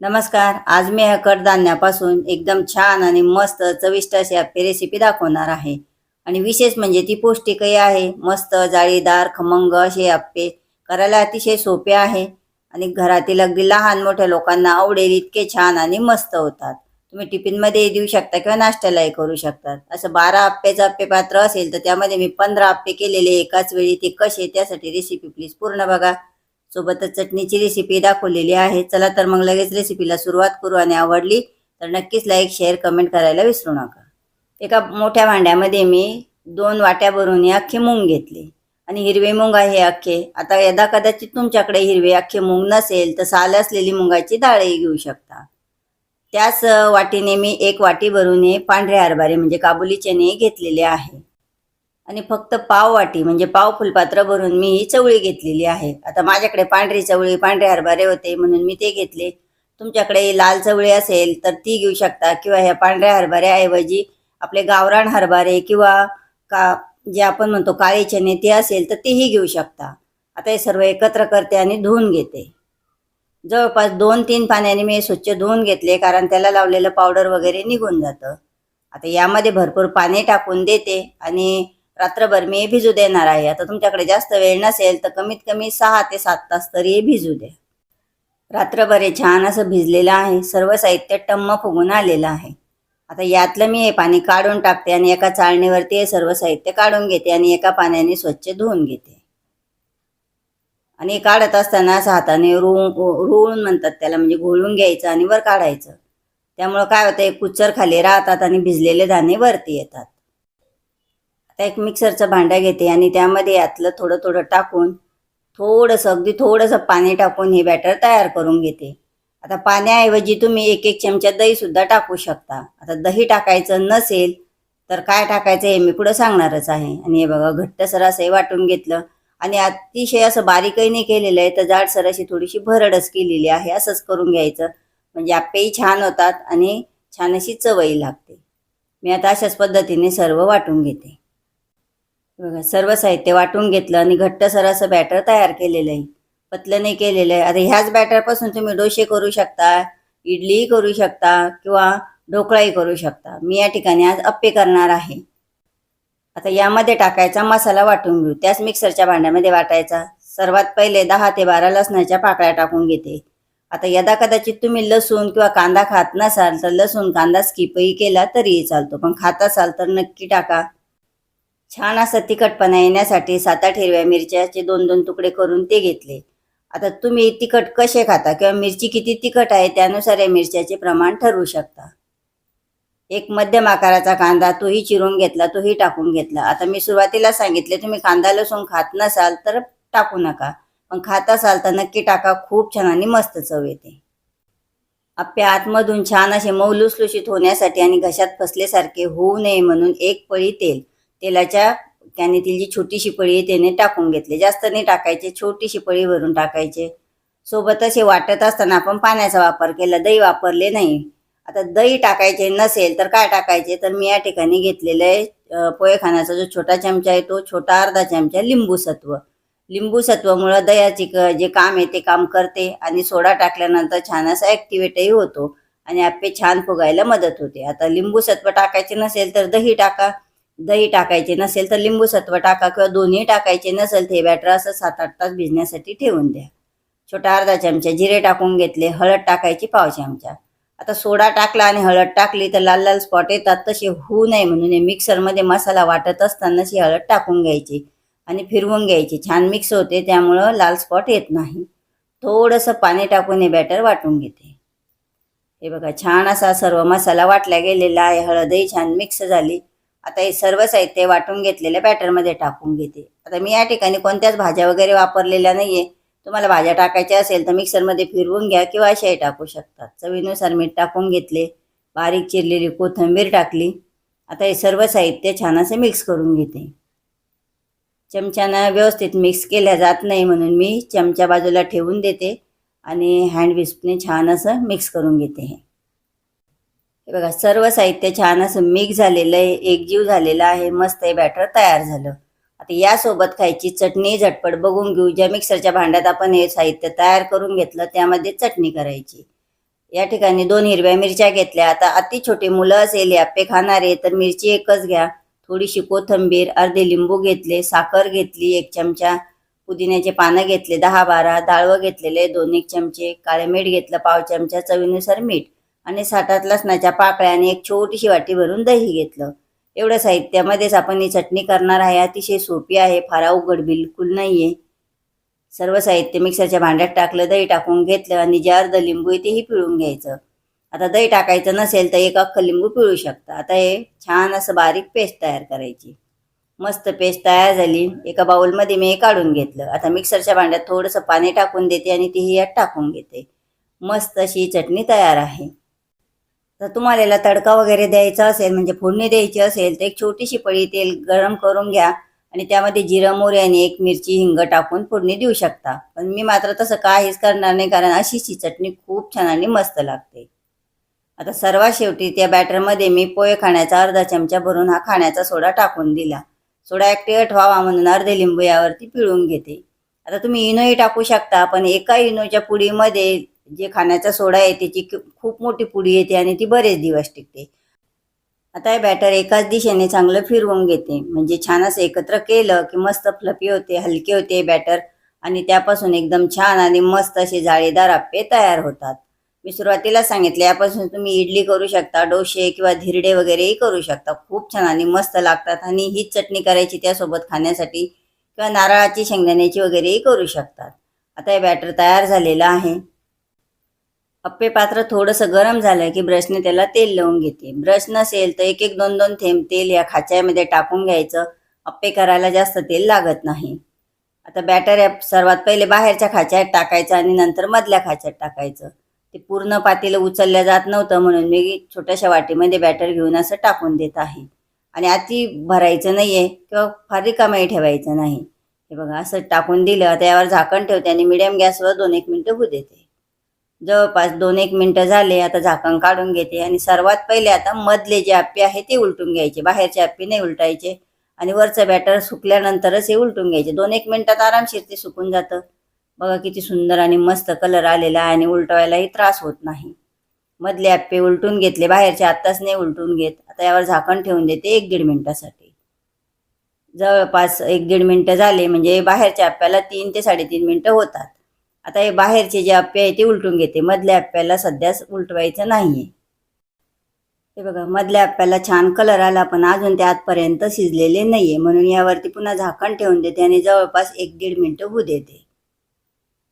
नमस्कार आज मी ह्या कडधान्यापासून एकदम छान आणि मस्त चविष्ट अशी आपली रेसिपी दाखवणार आहे. आणि विशेष म्हणजे ती पौष्टिकही आहे मस्त जाळीदार खमंग असे आप्पे करायला अतिशय सोपे आहे. आणि घरातील अगदी लहान मोठ्या लोकांना आवडेल इतके छान आणि मस्त होतात. तुम्ही टिफिनमध्ये देऊ शकता किंवा नाश्त्यालाही करू शकतात. असं बारा आप्पेचं आप्पे पात्र असेल तर त्यामध्ये मी पंधरा आप्पे केलेले एकाच वेळी ते कसे त्यासाठी रेसिपी प्लीज पूर्ण बघा. सोबतच चटणीची रेसिपी दाखवलेली आहे. चला तर मग लगेच रेसिपीला सुरुवात करू आणि आवडली तर नक्कीच लाईक शेअर कमेंट करायला विसरू नका. एका मोठ्या भांड्यामध्ये मी दोन वाट्या भरून हे अख्खे मूग घेतले. आणि हिरवे मूग आहे अख्खे. आता यदा कदाचित तुमच्याकडे हिरवे अख्खे मूग नसेल तर साल असलेली मुगाची डाळही घेऊ शकता. त्याच वाटीने मी एक वाटी भरून हे पांढरे हरभरे म्हणजे काबुली चणे घेतलेले आहे. आणि फक्त पाव वाटी म्हणजे पाव फुलपात्र भरून मी ही चवळी घेतलेली आहे. आता माझ्याकडे पांढरी चवळी पांढरे हरभरे होते म्हणून मी ते घेतले. तुमच्याकडे लाल चवळी असेल तर ती घेऊ शकता किंवा ह्या पांढऱ्या हरभऱ्याऐवजी आपले गावरान हरभरे किंवा का जे आपण म्हणतो काळे चणे ते असेल तर तेही घेऊ शकता. आता हे सर्व एकत्र करते आणि धुवून घेते. जवळपास दोन तीन पाण्याने मी स्वच्छ धुवून घेतले कारण त्याला लावलेलं पावडर वगैरे निघून जातं. आता यामध्ये भरपूर पाणी टाकून देते आणि रात्रभर मी हे भिजू देणार आहे. आता तुमच्याकडे जास्त वेळ नसेल तर कमीत कमी सहा ते सात तास तरी हे भिजू द्या. रात्रभर हे छान असं भिजलेलं आहे. सर्व साहित्य टम्म फुगून आलेलं आहे. आता यातलं मी हे पाणी काढून टाकते आणि एका चाळणीवरती हे सर्व साहित्य काढून घेते आणि एका पाण्याने स्वच्छ धुवून घेते. आणि हे काढत असताना असं हाताने रू रुळून म्हणतात त्याला म्हणजे घोळून घ्यायचं आणि वर काढायचं. त्यामुळं काय होतं कुच्चर खाली राहतात आणि भिजलेले दाणे वरती येतात. आता एक मिक्सरचं भांडं घेते आणि त्यामध्ये यातलं थोडं थोडं टाकून थोडंसं अगदी थोडंसं पाणी टाकून हे बॅटर तयार करून घेते. आता पाण्याऐवजी तुम्ही एक एक चमचा दहीसुद्धा टाकू शकता. आता दही टाकायचं नसेल तर काय टाकायचं हे मी पुढं सांगणारच आहे. आणि हे बघा घट्टसर असं हे वाटून घेतलं. आणि अतिशय असं बारीकही नाही केलेलं आहे तर जाडसर अशी थोडीशी भरडच केलेली आहे असंच करून घ्यायचं. म्हणजे आप्पेही छान होतात आणि छान अशी चवही लागते. मी आता अशाच पद्धतीने सर्व वाटून घेते. बघा सर्व साहित्य वाटून घेतलं आणि घट्टसर असं बॅटर तयार केलेलं आहे. पतलं नाही केलेलं आहे. आता ह्याच बॅटरपासून तुम्ही डोसे करू शकता इडलीही करू शकता किंवा ढोकळाही करू शकता. मी या ठिकाणी आज अप्पे करणार आहे. आता यामध्ये टाकायचा मसाला वाटून घेऊ. त्याच मिक्सरच्या भांड्यामध्ये वाटायचा. सर्वात पहिले दहा ते बारा लसणाच्या पाकळ्या टाकून घेते. आता यदा कदाचित तुम्ही लसूण किंवा कांदा खात नसाल तर लसूण कांदा स्किपही केला तरीही चालतो. पण खात असाल तर नक्की टाका. छान असं तिखटपणा येण्यासाठी सात आठ हिरव्या मिरच्याचे दोन दोन तुकडे करून ते घेतले. आता तुम्ही तिखट कसे खाता किंवा मिरची किती तिखट आहे त्यानुसार या मिरच्याचे प्रमाण ठरवू शकता. एक मध्यम आकाराचा कांदा तोही चिरून घेतला तोही टाकून घेतला. आता मी सुरुवातीला सांगितले तुम्ही कांदा लसूण खात नसाल तर टाकू नका. पण खात असाल तर नक्की टाका खूप छान आणि मस्त चव येते. आप्या आतमधून छान असे मऊ लुसलुशीत होण्यासाठी आणि घशात फसल्यासारखे होऊ नये म्हणून एक पळी तेल. तेलाच्या कॅनेतील जी छोटीशी पळी आहे त्याने टाकून घेतले. जास्त नाही टाकायचे छोटीशी पळी भरून टाकायचे. सोबतच हे वाटत असताना आपण पाण्याचा वापर केला. दही वापरले नाही. आता दही टाकायचे नसेल तर काय टाकायचे? तर मी या ठिकाणी घेतलेलं आहे पोहेखाण्याचा जो छोटा चमचा आहे तो छोटा अर्धा चमचा लिंबू सत्व. लिंबू सत्वामुळं दह्याची जे काम आहे ते काम करते आणि सोडा टाकल्यानंतर छान असा ॲक्टिवेटही होतो आणि आप्पे छान फुगायला मदत होते. आता लिंबू सत्व टाकायचे नसेल तर दही टाका. दही टाकायचे नसेल तर लिंबू सत्व टाका किंवा दोन्ही टाकायचे नसेल ते बॅटर असं सात आठ तास भिजण्यासाठी ठेवून द्या. छोटा अर्धा चमचा जिरे टाकून घेतले हळद टाकायची पाव चमचा. आता सोडा टाकला आणि हळद टाकली तर लाल लाल स्पॉट येतात. तसे होऊ नये म्हणून हे मिक्सरमध्ये मसाला वाटत असतानाच ही हळद टाकून घ्यायची आणि फिरवून घ्यायची. छान मिक्स होते त्यामुळं लाल स्पॉट येत नाही. थोडंसं पाणी टाकून हे बॅटर वाटून घेते. हे बघा छान असा सर्व मसाला वाटला गेलेला आहे. हळदही छान मिक्स झाली. आता हे सर्व साहित्य वाटून घेतलेल्या बॅटरमध्ये टाकून घेते. आता मी या ठिकाणी कोणत्याच भाज्या वगैरे वापरलेल्या नाहीये. तुम्हाला भाज्या टाकायच्या असेल तर मिक्सरमध्ये फिरवून घ्या किंवा अशाही टाकू शकतात चवीनुसार मीठ टाकून घेतले बारीक चिरलेली कोथिंबीर टाकली. आता हे सर्व साहित्य छान असे मिक्स करून घेते. चमच्यानं व्यवस्थित मिक्स केल्या जात नाही म्हणून मी चमच्या बाजूला ठेवून देते आणि हँड विस्पने छान असं मिक्स करून घेते हे. हे बघा सर्व साहित्य छान असं मिक्स झालेलं आहे एकजीव झालेलं आहे मस्त हे बॅटर तयार झालं. आता यासोबत खायची चटणी झटपट बघून घेऊ. ज्या मिक्सरच्या भांड्यात आपण हे साहित्य तयार करून घेतलं त्यामध्ये चटणी करायची. या ठिकाणी दोन हिरव्या मिरच्या घेतल्या. आता अति छोटे मुलं असेल हे आप्पे खाणारे तर मिरची एकच घ्या. थोडीशी कोथंबीर अर्धे लिंबू घेतले साखर घेतली एक चमचा पुदिन्याचे पानं घेतले दहा बारा डाळवं घेतलेले दोन एक चमचे काळे मीठ घेतलं पाव चमचा चवीनुसार मीठ. आणि साठात लसणाच्या पाकळ्या आणि एक छोटीशी वाटी भरून दही घेतलं. एवढं साहित्यामध्येच आपण ही चटणी करणार आहे अतिशय सोपी आहे फार अवघड बिलकुल नाहीये. सर्व साहित्य मिक्सरच्या भांड्यात टाकलं दही टाकून घेतलं आणि जे अर्ध लिंबू आहे तेही पिळून घ्यायचं. आता दही टाकायचं नसेल तर एक अख्खं लिंबू पिळू शकता. आता हे छान असं बारीक पेस्ट तयार करायची. मस्त पेस्ट तयार झाली. एका बाउलमध्ये मी हे काढून घेतलं. आता मिक्सरच्या भांड्यात थोडंसं पाणी टाकून देते आणि तीही यात टाकून घेते. मस्त अशी चटणी तयार आहे. तर तुम्हाला तडका वगैरे द्यायचा असेल म्हणजे फोडणी द्यायची असेल तर एक छोटीशी पळी तेल गरम करून घ्या आणि त्यामध्ये जिरं मोहरी आणि एक मिरची हिंग टाकून फोडणी देऊ शकता. पण मी मात्र तसं काहीच करणार नाही कारण अशीची चटणी खूप छान आणि मस्त लागते. आता सर्वात शेवटी त्या बॅटरमध्ये मी पोहे खाण्याचा अर्धा चमचा भरून हा खाण्याचा सोडा टाकून दिला. सोडा ॲक्टिवेट व्हावा म्हणून अर्धे लिंबू यावरती पिळून घेते. आता तुम्ही इनोही टाकू शकता पण एका इनोच्या पुडीमध्ये जे खाण्याचा सोडा आहे त्याची खूप- मोठी पुडी येते आणि ती बरेच दिवस टिकते. आता हे बॅटर एकाच दिशेने चांगलं फिरवून घेते. म्हणजे छान असं एकत्र केलं की मस्त फ्लफी होते हलके होते बॅटर आणि त्यापासून एकदम छान आणि मस्त असे जाळीदार आप्पे तयार होतात. मी सुरुवातीला सांगितले यापासून तुम्ही इडली करू शकता डोसे किंवा धिरडे वगैरेही करू शकता. खूप छान आणि मस्त लागतात आणि हीच चटणी करायची त्यासोबत खाण्यासाठी किंवा नारळाची शेंगदाण्याची वगैरेही करू शकतात. आता हे बॅटर तयार झालेलं आहे. अप्पे पात्र थोडंसं गरम झालं की ब्रशने त्याला तेल लावून घेते. ब्रश नसेल तर एक एक दोन दोन थेंब तेल या खाच्यामध्ये टाकून घ्यायचं. अप्पे करायला जास्त तेल लागत नाही. आता बॅटर या सर्वात पहिले बाहेरच्या खाच्यात टाकायचं आणि नंतर मधल्या खाच्यात टाकायचं. ते पूर्ण पातेलं उचलल्या जात नव्हतं म्हणून मी छोट्याशा वाटीमध्ये बॅटर घेऊन असं टाकून देत आहे. आणि अति भरायचं नाही आहे किंवा फार रिकामाही ठेवायचं नाही. हे बघा असं टाकून दिलं त्यावर यावर झाकण ठेवते आणि मिडियम गॅसवर दोन एक मिनटं होऊ देते. जवळपास दोन एक मिनटं झाले आता झाकण काढून घेते. आणि सर्वात पहिले आता मधले जे आप्पे आहे ते उलटून घ्यायचे. बाहेरचे आप्पे नाही उलटायचे. आणि वरचं बॅटर सुकल्यानंतरच हे उलटून घ्यायचे. दोन एक मिनटात आरामशीर ते सुकून जातं. बघा किती सुंदर आणि मस्त कलर आलेला आहे आणि उलटवायलाही त्रास होत नाही. मधले आप्पे उलटून घेतले बाहेरचे आत्ताच नाही उलटून घेत. आता यावर झाकण ठेवून देते एक दीड मिनटासाठी. जवळपास एक दीड मिनटं झाले म्हणजे बाहेरच्या आप्याला तीन ते साडेतीन मिनटं होतात. आता हे बाहेरचे जे आप्पे आहे ते उलटून घेते. मधल्या आप्याला सध्याच उलटवायचं नाहीये. हे बघा मधल्या आप्याला छान कलर आला पण अजून ते आतपर्यंत शिजलेले नाहीये. म्हणून यावरती पुन्हा झाकण ठेवून देते आणि जवळपास एक दीड मिनिटं होऊ देते.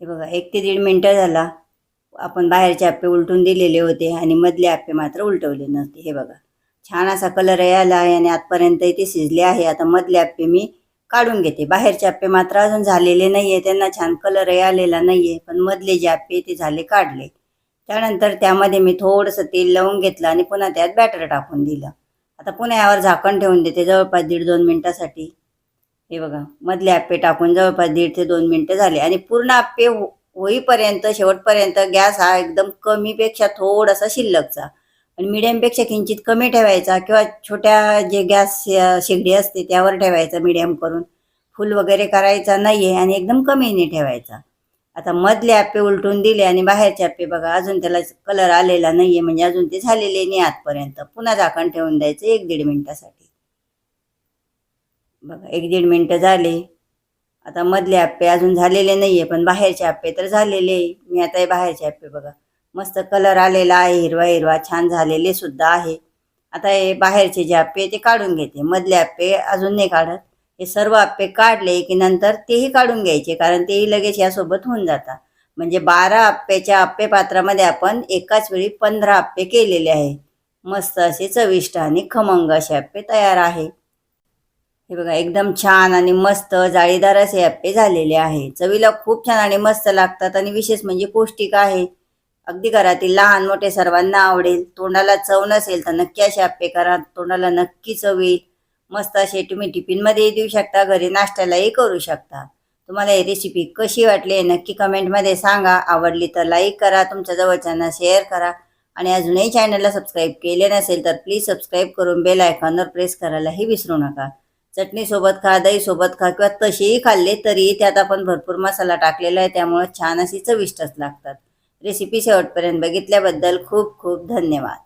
हे बघा एक ते दीड मिनिटं झाला. आपण बाहेरचे आप्पे उलटून दिलेले होते आणि मधले आप्पे मात्र उलटवले नव्हते. हे बघा छान असा कलर आला आहे आणि आतपर्यंत ते शिजले आहे. आता मधले आप्पे मी काढून घेते. बाहेरचे आप्पे मात्र अजून झालेले नाही आहे त्यांना छान कलरही आलेला नाही आहे पण मधले जे आप्पे ते झाले काढले. त्यानंतर त्यामध्ये मी थोडंसं तेल लावून घेतलं आणि पुन्हा त्यात बॅटर टाकून दिलं. आता पुन्हा यावर झाकण ठेवून देते जवळपास दीड दोन मिनटासाठी. हे बघा मधले आप्पे टाकून जवळपास दीड ते दोन मिनटं झाले. आणि पूर्ण आप्पे हो- होईपर्यंत शेवटपर्यंत गॅस हा एकदम कमीपेक्षा थोडासा शिल्लकचा. आणि मिडियमपेक्षा किंचित कमी ठेवायचा किंवा छोट्या जे गॅस शेगडी असते त्यावर ठेवायचा मिडियम करून. फुल वगैरे करायचा नाही आहे आणि एकदम कमीने ठेवायचा. आता मधले आप्पे उलटून दिले आणि बाहेरचे आप्पे बघा अजून त्याला कलर आलेला नाही आहे म्हणजे अजून ते झालेले नाही आतपर्यंत. पुन्हा झाकण ठेवून द्यायचं एक दीड मिनटासाठी. बघा एक दीड मिनटं झाले. आता मधले आप्पे अजून झालेले नाही आहे पण बाहेरचे आप्पे तर झालेले. आहे. मी आता हे बाहेरचे आप्पे बघा. मस्त कलर आलेला आहे हिरवा हिरवा छान झालेले सुद्धा आहे. आता हे बाहेरचे जे आप्पे ते काढून घेते. मधले आप्पे अजून नाही काढत. हे सर्व आप्पे काढले की नंतर तेही काढून घ्यायचे कारण तेही लगेच यासोबत होऊन जातात. म्हणजे बारा आप्पेच्या आप्पे पात्रामध्ये आपण एकाच वेळी पंधरा आप्पे केलेले आहे. मस्त असे चविष्ट आणि खमंग असे आप्पे तयार आहे. हे बघा एकदम छान आणि मस्त जाळीदार असे आप्पे झालेले आहे. चवीला खूप छान आणि मस्त लागतात आणि विशेष म्हणजे पौष्टिक आहे. अगदी घरातील लहान मोठे सर्वांना आवडेल. तोंडाला चव नसेल तर नक्की असे आप्पे करा. तोंडाला नक्की चव येईल. मस्त असे तुम्ही टिफिनमध्येही देऊ शकता. घरी नाश्त्यालाही करू शकता. तुम्हाला ही रेसिपी कशी वाटली नक्की कमेंटमध्ये सांगा. आवडली तर लाईक करा. तुमच्या जवळच्यांना शेअर करा. आणि अजूनही चॅनलला सबस्क्राईब केले नसेल तर प्लीज सबस्क्राईब करून बेल आयकॉनवर प्रेस करायलाही विसरू नका. चटणीसोबत खा दहीसोबत खा किंवा तसेही खाल्ले तरी त्यात आपण भरपूर मसाला टाकलेला आहे. त्यामुळे छान अशी चविष्टच लागतात. रेसिपी शेवटपर्यंत बघितल्याबद्दल खूप खूप धन्यवाद.